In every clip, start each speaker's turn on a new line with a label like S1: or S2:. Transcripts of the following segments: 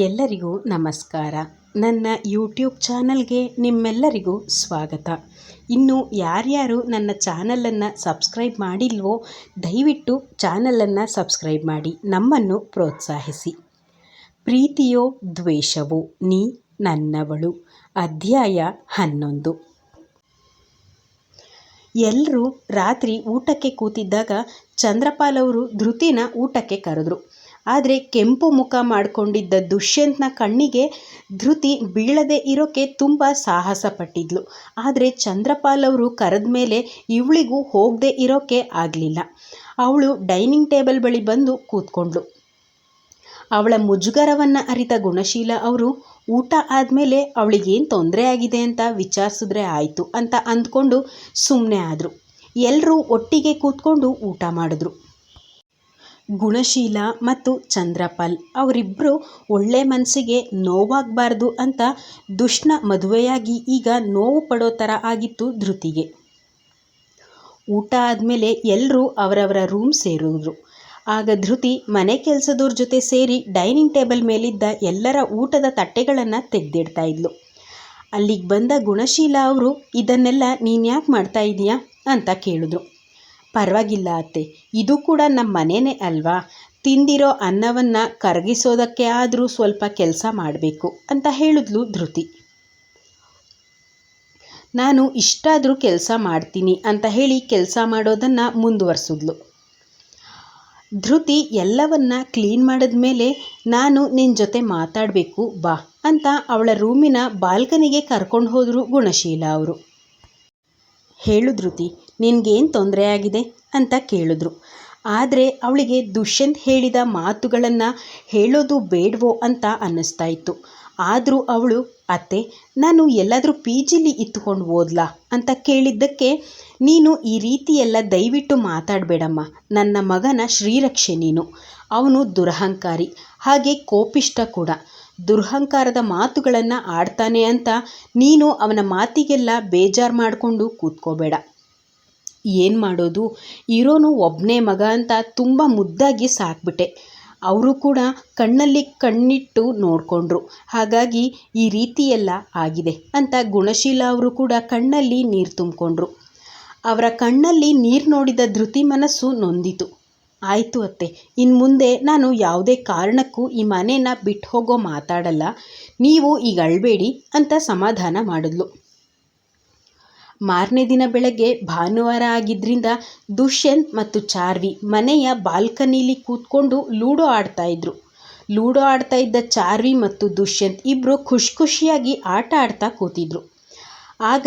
S1: ಎಲ್ಲರಿಗೂ ನಮಸ್ಕಾರ. ನನ್ನ ಯೂಟ್ಯೂಬ್ ಚಾನಲ್ಗೆ ನಿಮ್ಮೆಲ್ಲರಿಗೂ ಸ್ವಾಗತ. ಇನ್ನು ಯಾರ್ಯಾರು ನನ್ನ ಚಾನಲನ್ನು ಸಬ್ಸ್ಕ್ರೈಬ್ ಮಾಡಿಲ್ವೋ, ದಯವಿಟ್ಟು ಚಾನಲನ್ನು ಸಬ್ಸ್ಕ್ರೈಬ್ ಮಾಡಿ, ನಮ್ಮನ್ನು ಪ್ರೋತ್ಸಾಹಿಸಿ. ಪ್ರೀತಿಯೋ ದ್ವೇಷವೋ, ನೀ ನನ್ನವಳು. ಅಧ್ಯಾಯ ಹನ್ನೊಂದು. ಎಲ್ಲರೂ ರಾತ್ರಿ ಊಟಕ್ಕೆ ಕೂತಿದ್ದಾಗ ಚಂದ್ರಪಾಲ್ ಅವರು ಧೃತಿನ ಊಟಕ್ಕೆ ಕರೆದ್ರು. ಆದರೆ ಕೆಂಪು ಮುಖ ಮಾಡಿಕೊಂಡಿದ್ದ ದುಷ್ಯಂತನ ಕಣ್ಣಿಗೆ ಧೃತಿ ಬೀಳದೆ ಇರೋಕ್ಕೆ ತುಂಬ ಸಾಹಸ ಪಟ್ಟಿದ್ಲು. ಆದರೆ ಚಂದ್ರಪಾಲ್ ಅವರು ಕರೆದ ಮೇಲೆ ಇವಳಿಗೂ ಹೋಗದೆ ಇರೋಕ್ಕೆ ಆಗಲಿಲ್ಲ. ಅವಳು ಡೈನಿಂಗ್ ಟೇಬಲ್ ಬಳಿ ಬಂದು ಕೂತ್ಕೊಂಡ್ಳು. ಅವಳ ಮುಜುಗರವನ್ನು ಅರಿತ ಗುಣಶೀಲ ಅವರು, ಊಟ ಆದಮೇಲೆ ಅವಳಿಗೇನು ತೊಂದರೆ ಆಗಿದೆ ಅಂತ ವಿಚಾರಿಸಿದ್ರೆ ಆಯಿತು ಅಂತ ಅಂದ್ಕೊಂಡು ಸುಮ್ಮನೆ ಆದರು. ಎಲ್ಲರೂ ಒಟ್ಟಿಗೆ ಕೂತ್ಕೊಂಡು ಊಟ ಮಾಡಿದ್ರು. ಗುಣಶೀಲ ಮತ್ತು ಚಂದ್ರಪಾಲ್. ಅವರಿಬ್ಬರು ಒಳ್ಳೆ ಮನಸ್ಸಿಗೆ ನೋವಾಗಬಾರ್ದು ಅಂತ ದುಷ್ಣ ಮದುವೆಯಾಗಿ ಈಗ ನೋವು ಪಡೋ ಥರ ಆಗಿತ್ತು ಧೃತಿಗೆ. ಊಟ ಆದಮೇಲೆ ಎಲ್ಲರೂ ಅವರವರ ರೂಮ್ ಸೇರಿದ್ರು. ಆಗ ಧೃತಿ ಮನೆ ಕೆಲಸದವ್ರ ಜೊತೆ ಸೇರಿ ಡೈನಿಂಗ್ ಟೇಬಲ್ ಮೇಲಿದ್ದ ಎಲ್ಲರ ಊಟದ ತಟ್ಟೆಗಳನ್ನು ತೆಗೆದಿಡ್ತಾ ಇದ್ಲು. ಅಲ್ಲಿಗೆ ಬಂದ ಗುಣಶೀಲ ಅವರು, ಇದನ್ನೆಲ್ಲ ನೀನು ಯಾಕೆ ಮಾಡ್ತಾ ಇದೀಯಾ? ಅಂತ ಕೇಳಿದ್ರು. ಪರವಾಗಿಲ್ಲ ಅತ್ತೆ. ಇದು ಕೂಡ ನಮ್ಮ ಮನೆಯೇ ಅಲ್ವಾ? ತಿಂದಿರೋ ಅನ್ನವನ್ನು ಕರಗಿಸೋದಕ್ಕೆ ಆದರೂ ಸ್ವಲ್ಪ ಕೆಲಸ ಮಾಡಬೇಕು ಅಂತ ಹೇಳಿದ್ಲು ಧೃತಿ. ನಾನು ಇಷ್ಟಾದರೂ ಕೆಲಸ ಮಾಡ್ತೀನಿ ಅಂತ ಹೇಳಿ ಕೆಲಸ ಮಾಡೋದನ್ನು ಮುಂದುವರಿಸಿದ್ಲು. ಧೃತಿ ಎಲ್ಲವನ್ನ ಕ್ಲೀನ್ ಮಾಡಿದ ಮೇಲೆ ನಾನು ನಿನ್ನ ಜೊತೆ ಮಾತಾಡಬೇಕು ಬಾ ಅಂತ ಅವಳ ರೂಮಿನ ಬಾಲ್ಕನಿಗೆ ಕರ್ಕೊಂಡು ಹೋದರು ಗುಣಶೀಲ ಅವರು. ಹೇಳು ಧೃತಿ ನಿನಗೇನು ತೊಂದರೆ ಆಗಿದೆ ಅಂತ ಕೇಳಿದ್ರು. ಆದರೆ ಅವಳಿಗೆ ದುಷ್ಯಂತ್ ಹೇಳಿದ ಮಾತುಗಳನ್ನು ಹೇಳೋದು ಬೇಡವೋ ಅಂತ ಅನ್ನಿಸ್ತಾ ಇತ್ತು ಆದರೂ ಅವಳು, ಅತ್ತೆ, ನಾನು ಎಲ್ಲಾದರೂ ಪಿ ಜಿಲಿ ಇತ್ತುಕೊಂಡು ಓದ್ಲಾ? ಅಂತ ಕೇಳಿದ್ದಕ್ಕೆ, ನೀನು ಈ ರೀತಿ ಎಲ್ಲ ದಯವಿಟ್ಟು ಮಾತಾಡಬೇಡಮ್ಮ. ನನ್ನ ಮಗನ ಶ್ರೀರಕ್ಷೆ ನೀನು. ಅವನು ದುರಹಂಕಾರಿ, ಹಾಗೆ ಕೋಪಿಷ್ಟ ಕೂಡ. ದುರಹಂಕಾರದ ಮಾತುಗಳನ್ನು ಆಡ್ತಾನೆ ಅಂತ ನೀನು ಅವನ ಮಾತಿಗೆಲ್ಲ ಬೇಜಾರು ಮಾಡಿಕೊಂಡು ಕೂತ್ಕೋಬೇಡ. ಏನು ಮಾಡೋದು? ಇರೋನು ಒಬ್ಬನೇ ಮಗ ಅಂತ ತುಂಬ ಮುದ್ದಾಗಿ ಸಾಕ್ಬಿಟ್ಟೆ. ಅವರು ಕೂಡ ಕಣ್ಣಲ್ಲಿ ಕಣ್ಣಿಟ್ಟು ನೋಡಿಕೊಂಡ್ರು. ಹಾಗಾಗಿ ಈ ರೀತಿಯೆಲ್ಲ ಆಗಿದೆ ಅಂತ ಗುಣಶೀಲ ಅವರು ಕೂಡ ಕಣ್ಣಲ್ಲಿ ನೀರು ತುಂಬಿಕೊಂಡ್ರು. ಅವರ ಕಣ್ಣಲ್ಲಿ ನೀರು ನೋಡಿದ ಧೃತಿ ಮನಸ್ಸು ನೊಂದಿತು. ಆಯಿತು ಅತ್ತೆ ಇನ್ನು ಮುಂದೆ ನಾನು ಯಾವುದೇ ಕಾರಣಕ್ಕೂ ಈ ಮನೇನ ಬಿಟ್ಟು ಹೋಗೋ ಮಾತಾಡಲ್ಲ. ನೀವು ಈಗ ಅಳಬೇಡಿ ಅಂತ ಸಮಾಧಾನ ಮಾಡಿದ್ಲು. ಮಾರನೇ ದಿನ ಬೆಳಗ್ಗೆ ಭಾನುವಾರ ಆಗಿದ್ದರಿಂದ ದುಷ್ಯಂತ್ ಮತ್ತು ಚಾರ್ವಿ ಮನೆಯ ಬಾಲ್ಕನಿಲಿ ಕೂತ್ಕೊಂಡು ಲೂಡೋ ಆಡ್ತಾ ಇದ್ರು. ಲೂಡೋ ಆಡ್ತಾ ಇದ್ದ ಚಾರ್ವಿ ಮತ್ತು ದುಷ್ಯಂತ್ ಇಬ್ಬರು ಖುಷಿ ಖುಷಿಯಾಗಿ ಆಟ ಆಡ್ತಾ ಕೂತಿದ್ರು. ಆಗ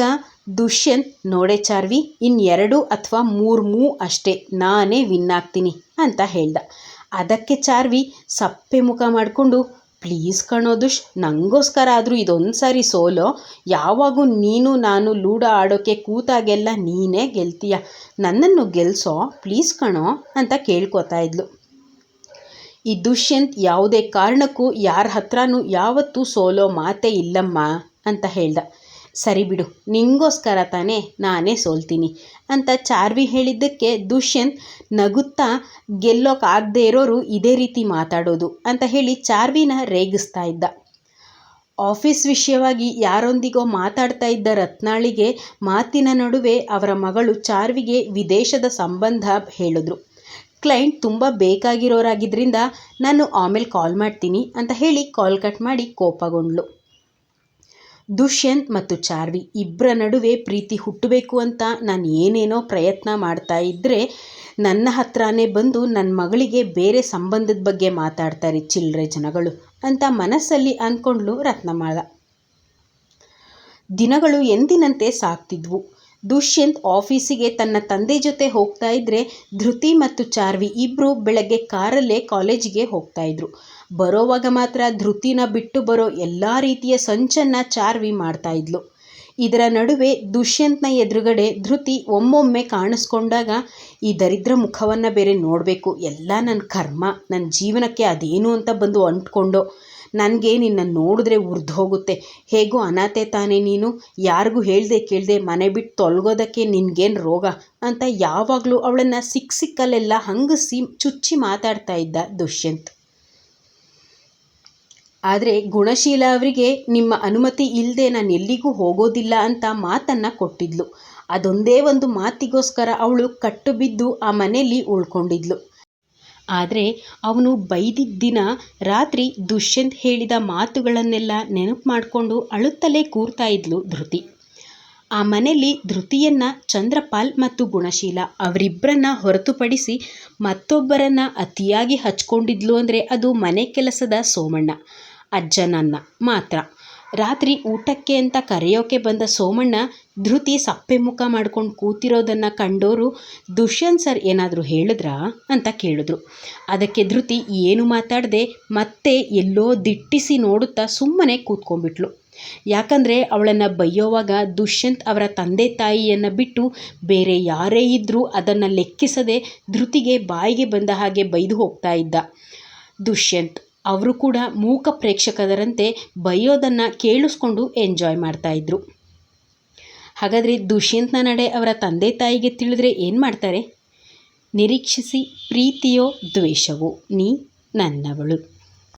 S1: ದುಷ್ಯಂತ್, ನೋಡೆ ಚಾರ್ವಿ, ಇನ್ ಎರಡು ಅಥವಾ ಮೂರು ಮೂ ಅಷ್ಟೇ, ನಾನೇ ವಿನ್ ಆಗ್ತೀನಿ ಅಂತ ಹೇಳ್ದ. ಅದಕ್ಕೆ ಚಾರ್ವಿ ಸಪ್ಪೆ ಮುಖ ಮಾಡಿಕೊಂಡು ಪ್ಲೀಸ್ ಕಣೋದು ನಂಗೋಸ್ಕರ ನನಗೋಸ್ಕರ ಆದರೂ ಇದೊಂದು ಸಾರಿ ಸೋಲೋ. ಯಾವಾಗೂ ನೀನು ನಾನು ಲೂಡೋ ಆಡೋಕ್ಕೆ ಕೂತಾಗೆಲ್ಲ ನೀನೇ ಗೆಲ್ತೀಯ. ನನ್ನನ್ನು ಗೆಲ್ಸೋ? ಪ್ಲೀಸ್ ಕಣೋ ಅಂತ ಕೇಳ್ಕೊತಾ ಇದ್ಲು. ಈ ದುಷ್ಯಂತ್ ಯಾವುದೇ ಕಾರಣಕ್ಕೂ ಯಾರ ಹತ್ರನೂ ಯಾವತ್ತೂ ಸೋಲೋ ಮಾತೇ ಇಲ್ಲಮ್ಮ ಅಂತ ಹೇಳ್ದ. ಸರಿ ಬಿಡು, ನಿಂಗೋಸ್ಕರ ತಾನೇ ನಾನೇ ಸೋಲ್ತೀನಿ ಅಂತ ಚಾರ್ವಿ ಹೇಳಿದ್ದಕ್ಕೆ ದುಷ್ಯಂತ್ ನಗುತ್ತಾ ಗೆಲ್ಲೋಕ್ಕಾಗದೇ ಇರೋರು ಇದೇ ರೀತಿ ಮಾತಾಡೋದು ಅಂತ ಹೇಳಿ ಚಾರ್ವಿನ ರೇಗಿಸ್ತಾ ಇದ್ದ. ಆಫೀಸ್ ವಿಷಯವಾಗಿ ಯಾರೊಂದಿಗೋ ಮಾತಾಡ್ತಾ ಇದ್ದ ರತ್ನಾಳಿಗೆ ಮಾತಿನ ನಡುವೆ ಅವರ ಮಗಳು ಚಾರ್ವಿಗೆ ವಿದೇಶದ ಸಂಬಂಧ ಹೇಳಿದ್ರು. ಕ್ಲೈಂಟ್ ತುಂಬ ಬೇಕಾಗಿರೋರಾಗಿದ್ದರಿಂದ ನಾನು ಆಮೇಲೆ ಕಾಲ್ ಮಾಡ್ತೀನಿ ಅಂತ ಹೇಳಿ ಕಾಲ್ ಕಟ್ ಮಾಡಿ ಕೋಪಗೊಂಡ್ಳು. ದುಷ್ಯಂತ್ ಮತ್ತು ಚಾರ್ವಿ ಇಬ್ಬರ ನಡುವೆ ಪ್ರೀತಿ ಹುಟ್ಟಬೇಕು ಅಂತ ನಾನು ಏನೇನೋ ಪ್ರಯತ್ನ ಮಾಡ್ತಾ ಇದ್ದರೆ ನನ್ನ ಹತ್ರನೇ ಬಂದು ನನ್ನ ಮಗಳಿಗೆ ಬೇರೆ ಸಂಬಂಧದ ಬಗ್ಗೆ ಮಾತಾಡ್ತಾರೆ ಚಿಲ್ಲರೆ ಜನಗಳು ಅಂತ ಮನಸ್ಸಲ್ಲಿ ಅಂದ್ಕೊಂಡ್ಲು ರತ್ನಮಾಲ ದಿನಗಳು ಎಂದಿನಂತೆ ಸಾಕ್ತಿದ್ವು ದುಷ್ಯಂತ್ ಆಫೀಸಿಗೆ ತನ್ನ ತಂದೆ ಜೊತೆ ಹೋಗ್ತಾ ಇದ್ರೆ ಧೃತಿ ಮತ್ತು ಚಾರ್ವಿ ಇಬ್ಬರು ಬೆಳಗ್ಗೆ ಕಾರಲ್ಲೇ ಕಾಲೇಜಿಗೆ ಹೋಗ್ತಾ ಇದ್ರು. ಬರೋವಾಗ ಮಾತ್ರ ಧೃತಿನ ಬಿಟ್ಟು ಬರೋ ಎಲ್ಲ ರೀತಿಯ ಸಂಚನ್ನು ಚಾರ್ವಿ ಮಾಡ್ತಾ ಇದ್ಲು. ಇದರ ನಡುವೆ ದುಷ್ಯಂತ್ನ ಎದುರುಗಡೆ ಧೃತಿ ಒಮ್ಮೊಮ್ಮೆ ಕಾಣಿಸ್ಕೊಂಡಾಗ, ಈ ದರಿದ್ರ ಮುಖವನ್ನು ಬೇರೆ ನೋಡಬೇಕು. ಎಲ್ಲ ನನ್ನ ಕರ್ಮ. ನನ್ನ ಜೀವನಕ್ಕೆ ಅದೇನು ಅಂತ ಬಂದು ಅಂಟ್ಕೊಂಡು. ನನಗೆ ನಿನ್ನ ನೋಡಿದ್ರೆ ಉರ್ದು ಹೋಗುತ್ತೆ ಹೇಗೂ ಅನಾಥೆ ತಾನೇ ನೀನು. ಯಾರಿಗೂ ಹೇಳದೆ ಕೇಳದೆ ಮನೆ ಬಿಟ್ಟು ತೊಲಗೋದಕ್ಕೆ ನಿನ್ಗೇನು ರೋಗ? ಅಂತ ಯಾವಾಗಲೂ ಅವಳನ್ನು ಸಿಕ್ಕ ಸಿಕ್ಕಲ್ಲೆಲ್ಲ ಹಂಗಸಿ ಚುಚ್ಚಿ ಮಾತಾಡ್ತಾ ಇದ್ದ ದುಷ್ಯಂತ್. ಆದರೆ ಗುಣಶೀಲ ಅವರಿಗೆ ನಿಮ್ಮ ಅನುಮತಿ ಇಲ್ಲದೆ ನಾನು ಎಲ್ಲಿಗೂ ಹೋಗೋದಿಲ್ಲ ಅಂತ ಮಾತನ್ನು ಕೊಟ್ಟಿದ್ಲು. ಅದೊಂದೇ ಒಂದು ಮಾತಿಗೋಸ್ಕರ ಅವಳು ಕಟ್ಟು ಬಿದ್ದು ಆ ಮನೆಯಲ್ಲಿ ಉಳ್ಕೊಂಡಿದ್ಲು. ಆದರೆ ಅವನು ಬೈದಿದ್ದ ದಿನ ರಾತ್ರಿ ದುಷ್ಯಂತ್ ಹೇಳಿದ ಮಾತುಗಳನ್ನೆಲ್ಲ ನೆನಪು ಮಾಡಿಕೊಂಡು ಅಳುತ್ತಲೇ ಕೂರ್ತಾ ಇದ್ಲು ಧೃತಿ. ಆ ಮನೆಯಲ್ಲಿ ಧೃತಿಯನ್ನ ಚಂದ್ರಪಾಲ್ ಮತ್ತು ಗುಣಶೀಲ ಅವರಿಬ್ಬರನ್ನ ಹೊರತುಪಡಿಸಿ ಮತ್ತೊಬ್ಬರನ್ನ ಅತಿಯಾಗಿ ಹಚ್ಕೊಂಡಿದ್ಲು ಅಂದರೆ ಅದು ಮನೆ ಕೆಲಸದ ಸೋಮಣ್ಣ, ಅಜ್ಜನನ್ನ ಮಾತ್ರ. ರಾತ್ರಿ ಊಟಕ್ಕೆ ಅಂತ ಕರೆಯೋಕೆ ಬಂದ ಸೋಮಣ್ಣ ಧೃತಿ ಸಪ್ಪೆ ಮುಖ ಮಾಡ್ಕೊಂಡು ಕೂತಿರೋದನ್ನು ಕಂಡೋರು ದುಷ್ಯಂತ್ ಸರ್ ಏನಾದರೂ ಹೇಳಿದ್ರಾ ಅಂತ ಕೇಳಿದ್ರು. ಅದಕ್ಕೆ ಧೃತಿ ಏನು ಮಾತಾಡದೆ ಮತ್ತೆ ಎಲ್ಲೋ ದಿಟ್ಟಿಸಿ ನೋಡುತ್ತಾ ಸುಮ್ಮನೆ ಕೂತ್ಕೊಂಡ್ಬಿಟ್ಲು. ಯಾಕಂದರೆ ಅವಳನ್ನು ಬೈಯೋವಾಗ ದುಷ್ಯಂತ್ ಅವರ ತಂದೆ ತಾಯಿಯನ್ನು ಬಿಟ್ಟು ಬೇರೆ ಯಾರೇ ಇದ್ದರೂ ಅದನ್ನು ಲೆಕ್ಕಿಸದೆ ಧೃತಿಗೆ ಬಾಯಿಗೆ ಬಂದ ಹಾಗೆ ಬೈದು ಹೋಗ್ತಾ ಇದ್ದ. ದುಷ್ಯಂತ್ ಅವರು ಕೂಡ ಮೂಕ ಪ್ರೇಕ್ಷಕರಂತೆ ಬೈಯೋದನ್ನು ಕೇಳಿಸ್ಕೊಂಡು ಎಂಜಾಯ್ ಮಾಡ್ತಾಯಿದ್ರು ಹಾಗಾದರೆ ದುಷ್ಯಂತ ನಡೆ ಅವರ ತಂದೆ ತಾಯಿಗೆ ತಿಳಿದ್ರೆ ಏನು ಮಾಡ್ತಾರೆ? ನಿರೀಕ್ಷಿಸಿ ಪ್ರೀತಿಯೋ ದ್ವೇಷವೋ, ನೀ ನನ್ನವಳು.